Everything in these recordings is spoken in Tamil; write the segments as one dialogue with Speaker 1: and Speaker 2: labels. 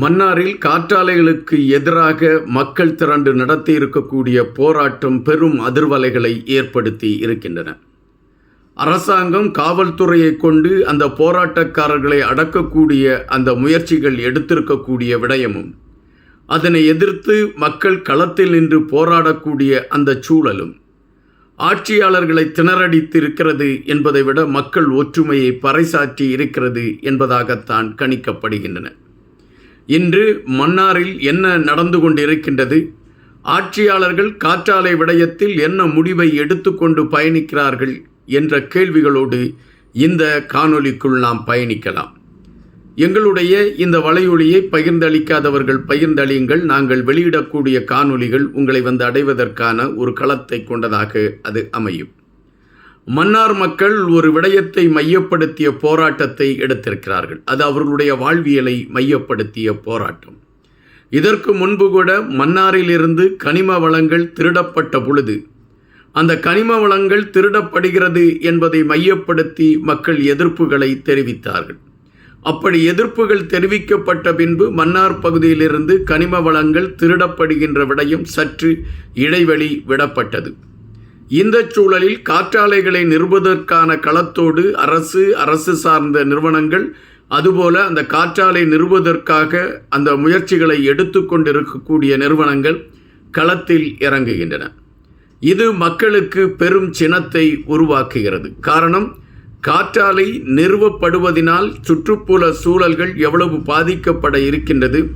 Speaker 1: மன்னாரில் காற்றாலைகளுக்கு எதிராக மக்கள் திரண்டு நடத்தி இருக்கக்கூடிய போராட்டம் பெரும் அதிர்வலைகளை ஏற்படுத்தி இருக்கின்றன. அரசாங்கம் காவல்துறையை கொண்டு அந்த போராட்டக்காரர்களை அடக்கக்கூடிய அந்த முயற்சிகள் எடுத்திருக்கக்கூடிய விடயமும் அதனை எதிர்த்து மக்கள் களத்தில் நின்று போராடக்கூடிய அந்த சூழலும் ஆட்சியாளர்களை திணறடித்திருக்கிறது என்பதை விட மக்கள் ஒற்றுமையை பறைசாற்றி இருக்கிறது என்பதாகத்தான் கணிக்கப்படுகின்றன. இன்று மன்னாரில் என்ன நடந்து கொண்டிருக்கின்றது? ஆட்சியாளர்கள் காற்றாலை விடயத்தில் என்ன முடிவை எடுத்துக்கொண்டு பயணிக்கிறார்கள் என்ற கேள்விகளோடு இந்த காணொலிக்குள் நாம் பயணிக்கலாம். எங்களுடைய இந்த வலையொலியை பகிர்ந்தளிக்காதவர்கள் பகிர்ந்தளியுங்கள். நாங்கள் வெளியிடக்கூடிய காணொலிகள் உங்களை வந்து அடைவதற்கான ஒரு களத்தை கொண்டதாக அது அமையும். மன்னார் மக்கள் ஒரு விடயத்தை மையப்படுத்திய போராட்டத்தை எடுத்திருக்கிறார்கள். அது அவர்களுடைய வாழ்வியலை மையப்படுத்திய போராட்டம். இதற்கு முன்பு கூட மன்னாரிலிருந்து கனிம வளங்கள் திருடப்பட்ட பொழுது அந்த கனிம வளங்கள் திருடப்படுகிறது என்பதை மையப்படுத்தி மக்கள் எதிர்ப்புகளை தெரிவித்தார்கள். அப்படி எதிர்ப்புகள் தெரிவிக்கப்பட்ட பின்பு மன்னார் பகுதியிலிருந்து கனிம வளங்கள் திருடப்படுகின்ற விடயம் சற்று இடைவெளி விடப்பட்டது. இந்த சூழலில் காற்றாலைகளை நிறுவதற்கான களத்தோடு அரசு அரசு சார்ந்த நிறுவனங்கள் அதுபோல அந்த காற்றாலை நிறுவதற்காக அந்த முயற்சிகளை எடுத்துக்கொண்டிருக்கக்கூடிய நிறுவனங்கள் களத்தில் இறங்குகின்றன. இது மக்களுக்கு பெரும் சினத்தை உருவாக்குகிறது. காரணம் காற்றாலை நிறுவப்படுவதினால் சுற்றுப்புற சூழல்கள் எவ்வளவு பாதிக்கப்பட இருக்கின்றது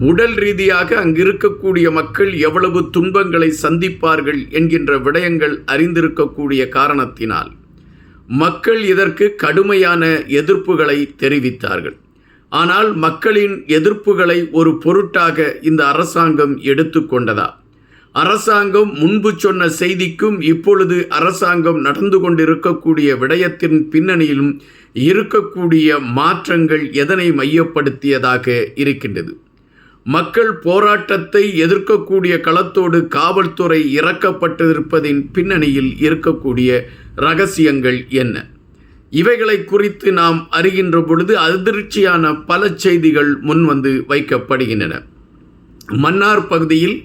Speaker 1: உடல் ரீதியாக அங்கு இருக்கக்கூடிய மக்கள் எவ்வளவு துன்பங்களை சந்திப்பார்கள் என்கின்ற விடயங்கள் அறிந்திருக்கக்கூடிய காரணத்தினால் மக்கள் இதற்கு கடுமையான எதிர்ப்புகளை தெரிவித்தார்கள். ஆனால் மக்களின் எதிர்ப்புகளை ஒரு பொருட்டாக இந்த அரசாங்கம் எடுத்துக்கொண்டதா அரசாங்கம் முன்பு சொன்ன செய்திக்கும் இப்பொழுது அரசாங்கம் நடந்து கொண்டிருக்கக்கூடிய விடயத்தின் பின்னணியிலும் இருக்கக்கூடிய மாற்றங்கள் எதனை மையப்படுத்தியதாக இருக்கின்றது? மக்கள் போராட்டத்தை எதிர்க்கக்கூடிய களத்தோடு காவல்துறை இறக்கப்பட்டிருப்பதின் பின்னணியில் இருக்கக்கூடிய ரகசியங்கள் என்ன? இவைகளை குறித்து நாம் அறிகின்ற பொழுது அதிர்ச்சியான பல செய்திகள் முன்வந்து வைக்கப்படுகின்றன. மன்னார் பகுதியில்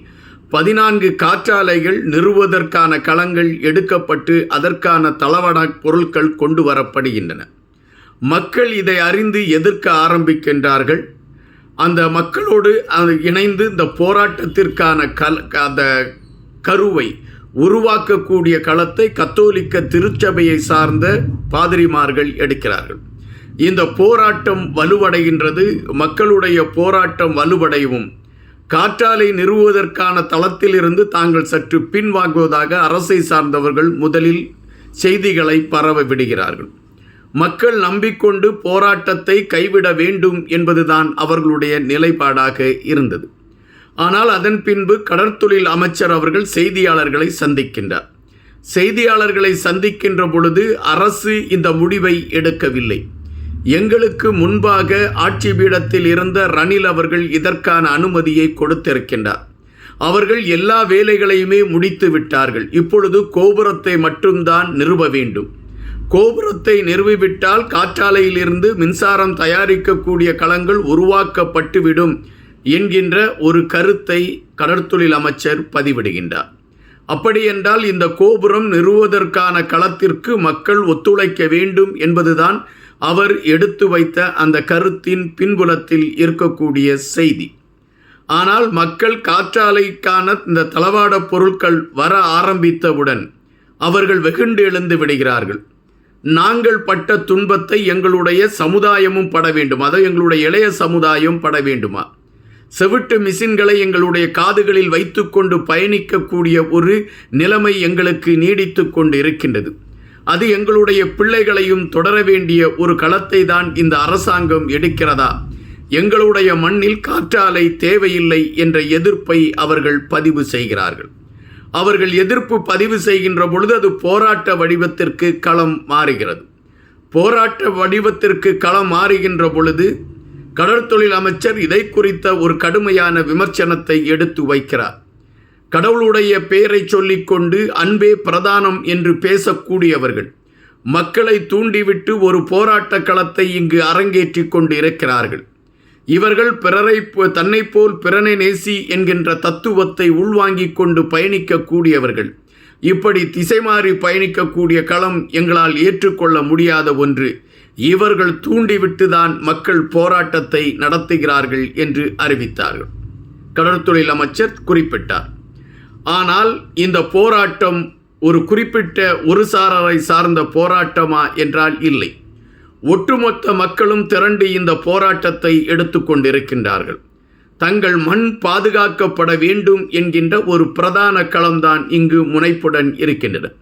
Speaker 1: பதினான்கு காற்றாலைகள் நிறுவுவதற்கான களங்கள் எடுக்கப்பட்டு அதற்கான தளவட பொருட்கள் கொண்டு வரப்படுகின்றன. மக்கள் இதை அறிந்து எதிர்க்க ஆரம்பிக்கின்றார்கள். அந்த மக்களோடு அது இணைந்து இந்த போராட்டத்திற்கான கல் அந்த கருவை உருவாக்கக்கூடிய களத்தை கத்தோலிக்க திருச்சபையை சார்ந்த பாதிரிமார்கள் எடுக்கிறார்கள். இந்த போராட்டம் வலுவடைகின்றது மக்களுடைய போராட்டம் வலுவடையவும் காற்றாலை நிறுவுவதற்கான தளத்திலிருந்து தாங்கள் சற்று பின்வாங்குவதாக அரசை சார்ந்தவர்கள் முதலில் செய்திகளை பரவ விடுகிறார்கள். மக்கள் நம்பிக்கொண்டு போராட்டத்தை கைவிட வேண்டும் என்பதுதான் அவர்களுடைய நிலைப்பாடாக இருந்தது. ஆனால் அதன் பின்பு கடற்தொழில் அமைச்சர் அவர்கள் செய்தியாளர்களை சந்திக்கின்றார். செய்தியாளர்களை சந்திக்கின்ற பொழுது அரசு இந்த முடிவை எடுக்கவில்லை. எங்களுக்கு முன்பாக ஆட்சி பீடத்தில் இருந்த ரணில் அவர்கள் இதற்கான அனுமதியை கொடுத்திருக்கின்றார். அவர்கள் எல்லா வேலைகளையுமே முடித்து விட்டார்கள். இப்பொழுது கோபுரத்தை மட்டும்தான் நிறுவ வேண்டும். கோபுரத்தை நிறுவிவிட்டால் காற்றாலையிலிருந்து மின்சாரம் தயாரிக்கக்கூடிய களங்கள் உருவாக்கப்பட்டுவிடும் என்கின்ற ஒரு கருத்தை கடற்தொழில் அமைச்சர் பதிவிடுகின்றார். அப்படியென்றால் இந்த கோபுரம் நிறுவுவதற்கான களத்திற்கு மக்கள் ஒத்துழைக்க வேண்டும் என்பதுதான் அவர் எடுத்து வைத்த அந்த கருத்தின் பின்புலத்தில் இருக்கக்கூடிய செய்தி. ஆனால் மக்கள் காற்றாலைக்கான இந்த தளவாட பொருட்கள் வர ஆரம்பித்தவுடன் அவர்கள் வெகுண்டு எழுந்து விடுகிறார்கள். நாங்கள் பட்ட துன்பத்தை எங்களுடைய சமுதாயமும் பட வேண்டும்? அதை எங்களுடைய இளைய சமுதாயம் பட வேண்டுமா? செவிட்டு மிஷின்களை எங்களுடைய காதுகளில் வைத்துக்கொண்டு பயணிக்கக்கூடிய ஒரு நிலைமை எங்களுக்கு நீடித்து கொண்டு இருக்கின்றது அது எங்களுடைய பிள்ளைகளையும் தொடர வேண்டிய ஒரு களத்தை தான் இந்த அரசாங்கம் எடுக்கிறதா? எங்களுடைய மண்ணில் காற்றாலை தேவையில்லை என்ற எதிர்ப்பை அவர்கள் பதிவு செய்கிறார்கள். அவர்கள் எதிர்ப்பு பதிவு செய்கின்ற பொழுது அது போராட்ட வடிவத்திற்கு களம் மாறுகிறது. போராட்ட வடிவத்திற்கு களம் மாறுகின்ற பொழுது கடற்தொழில் அமைச்சர் இதை குறித்த ஒரு கடுமையான விமர்சனத்தை எடுத்து வைக்கிறார். கடவுளுடைய பெயரை சொல்லிக்கொண்டு அன்பே பிரதானம் என்று பேசக்கூடியவர்கள் மக்களை தூண்டிவிட்டு ஒரு போராட்ட களத்தை இங்கு அரங்கேற்றி கொண்டு இருக்கிறார்கள் இவர்கள் பிறரை தன்னை போல் பிறனை நேசி என்கின்ற தத்துவத்தை உள்வாங்கிக் கொண்டு பயணிக்கக்கூடியவர்கள். இப்படி திசை மாறி பயணிக்கக்கூடிய களம் எங்களால் ஏற்றுக்கொள்ள முடியாத ஒன்று. இவர்கள் தூண்டிவிட்டுதான் மக்கள் போராட்டத்தை நடத்துகிறார்கள் என்று அறிவித்தார்கள். கடற்தொழில் அமைச்சர் குறிப்பிட்டார். ஆனால் இந்த போராட்டம் ஒரு குறிப்பிட்ட ஒரு சாரரை சார்ந்த போராட்டமா? என்றால் இல்லை. ஒட்டுமொத்த மக்களும் திரண்டு இந்த போராட்டத்தை எடுத்துக்கொண்டிருக்கின்றார்கள் தங்கள் மண் பாதுகாக்கப்பட வேண்டும் என்கின்ற ஒரு பிரதான களம்தான் இங்கு முனைப்புடன் இருக்கின்றன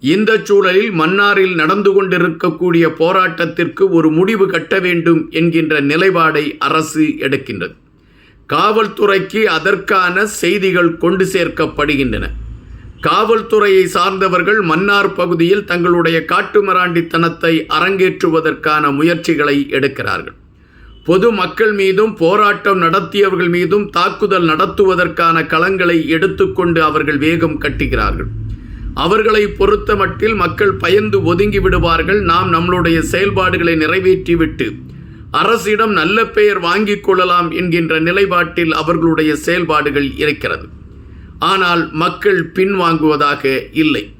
Speaker 1: இந்த சூழலில் மன்னாரில் நடந்து கொண்டிருக்கக்கூடிய போராட்டத்திற்கு ஒரு முடிவு கட்ட வேண்டும் என்கின்ற நிலைப்பாடை அரசு எடுக்கின்றது. காவல்துறைக்கு அதற்கான செய்திகள் கொண்டு சேர்க்கப்படுகின்றன. காவல்துறையை சார்ந்தவர்கள் மன்னார் பகுதியில் தங்களுடைய காட்டுமிராண்டித்தனத்தை அரங்கேற்றுவதற்கான முயற்சிகளை எடுக்கிறார்கள். பொது மக்கள் மீதும் போராட்டம் நடத்தியவர்கள் மீதும் தாக்குதல் நடத்துவதற்கான களங்களை எடுத்துக்கொண்டு அவர்கள் வேகம் கட்டுகிறார்கள். அவர்களை பொறுத்த மட்டில் மக்கள் பயந்து ஒதுங்கி விடுவார்கள். நாம் நம்மளுடைய செயல்பாடுகளை நிறைவேற்றிவிட்டு அரசிடம் நல்ல பெயர் வாங்கிக் கொள்ளலாம் என்கின்ற நிலைப்பாட்டில் அவர்களுடைய செயல்பாடுகள் இருக்கிறது. ஆனால் மக்கள் பின்வாங்குவதாக இல்லை.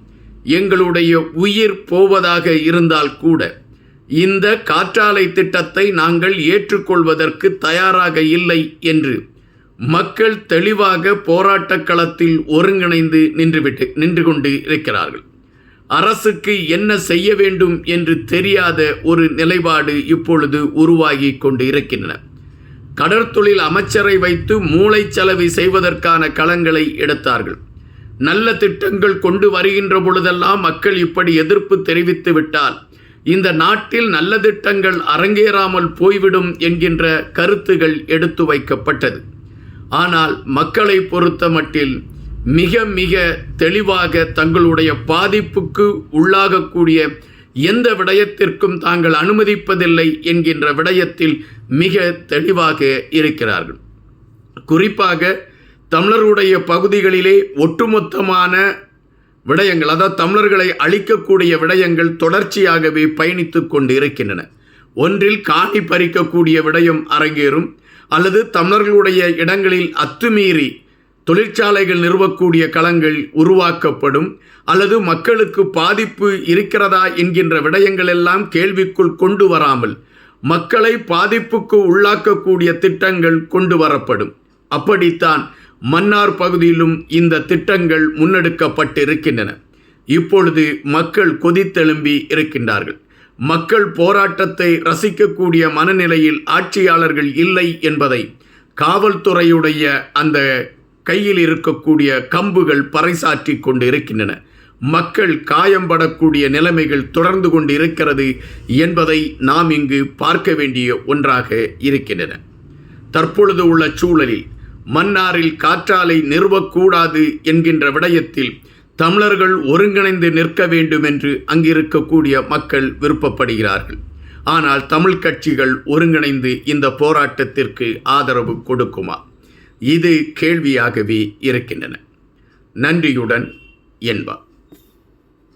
Speaker 1: எங்களுடைய உயிர் போவதாக இருந்தால் கூட இந்த காற்றாலை திட்டத்தை நாங்கள் ஏற்றுக்கொள்வதற்கு தயாராக இல்லை என்று மக்கள் தெளிவாக போராட்டக் களத்தில் ஒருங்கிணைந்து நின்றுவிட்டு நின்று கொண்டு இருக்கிறார்கள். அரசுக்கு என்ன செய்ய வேண்டும் என்று தெரியாத ஒரு நிலைப்பாடு இப்பொழுது உருவாகி கொண்டு இருக்கின்றன கடற்தொழில் அமைச்சரை வைத்து மூளைச்சலவை செய்வதற்கான களங்களை எடுத்தார்கள். நல்ல திட்டங்கள் கொண்டு வருகின்ற பொழுதெல்லாம் மக்கள் இப்படி எதிர்ப்பு தெரிவித்து விட்டால் இந்த நாட்டில் நல்ல திட்டங்கள் அரங்கேறாமல் போய்விடும் என்கின்ற கருத்துகள் எடுத்து வைக்கப்பட்டது. ஆனால் மக்களை பொறுத்த மட்டில் மிக மிக தெளிவாக தங்களுடைய பாதிப்புக்கு உள்ளாகக்கூடிய எந்த விடயத்திற்கும் தாங்கள் அனுமதிப்பதில்லை என்கின்ற விடயத்தில் மிக தெளிவாக இருக்கிறார்கள். குறிப்பாக தமிழருடைய பகுதிகளிலே ஒட்டுமொத்தமான விடயங்கள் அதாவது தமிழர்களை அழிக்கக்கூடிய விடயங்கள் தொடர்ச்சியாகவே பயணித்து கொண்டு இருக்கின்றன ஒன்றில் காணி பறிக்கக்கூடிய விடயம் அரங்கேறும் அல்லது தமிழர்களுடைய இடங்களில் அத்துமீறி தொழிற்சாலைகள் நிறுவக்கூடிய களங்கள் உருவாக்கப்படும் அல்லது மக்களுக்கு பாதிப்பு இருக்கிறதா என்கின்ற விடயங்கள் எல்லாம் கேள்விக்குள் கொண்டு வராமல் மக்களை பாதிப்புக்கு உள்ளாக்கக்கூடிய திட்டங்கள் கொண்டு வரப்படும். அப்படித்தான் மன்னார் பகுதியிலும் இந்த திட்டங்கள் முன்னெடுக்கப்பட்டிருக்கின்றன. இப்பொழுது மக்கள் கொதித்தெழும்பி இருக்கின்றார்கள். மக்கள் போராட்டத்தை ரசிக்கக்கூடிய மனநிலையில் ஆட்சியாளர்கள் இல்லை என்பதை காவல்துறையுடைய அந்த கையில் இருக்கக்கூடிய கம்புகள் பறைசாற்றி கொண்டு இருக்கின்றன மக்கள் காயம்படக்கூடிய நிலைமைகள் தொடர்ந்து கொண்டு இருக்கிறது என்பதை நாம் இங்கு பார்க்க வேண்டிய ஒன்றாக இருக்கின்றன. தற்பொழுது உள்ள சூழலில் மன்னாரில் காற்றாலை நிறுவக்கூடாது என்கின்ற விடயத்தில் தமிழர்கள் ஒருங்கிணைந்து நிற்க வேண்டும் என்று அங்கிருக்கக்கூடிய மக்கள் விருப்பப்படுகிறார்கள். ஆனால் தமிழ் கட்சிகள் ஒருங்கிணைந்து இந்த போராட்டத்திற்கு ஆதரவு கொடுக்குமா? இது கேள்வியாகவே இருக்கின்றன. நன்றியுடன் என்பார்.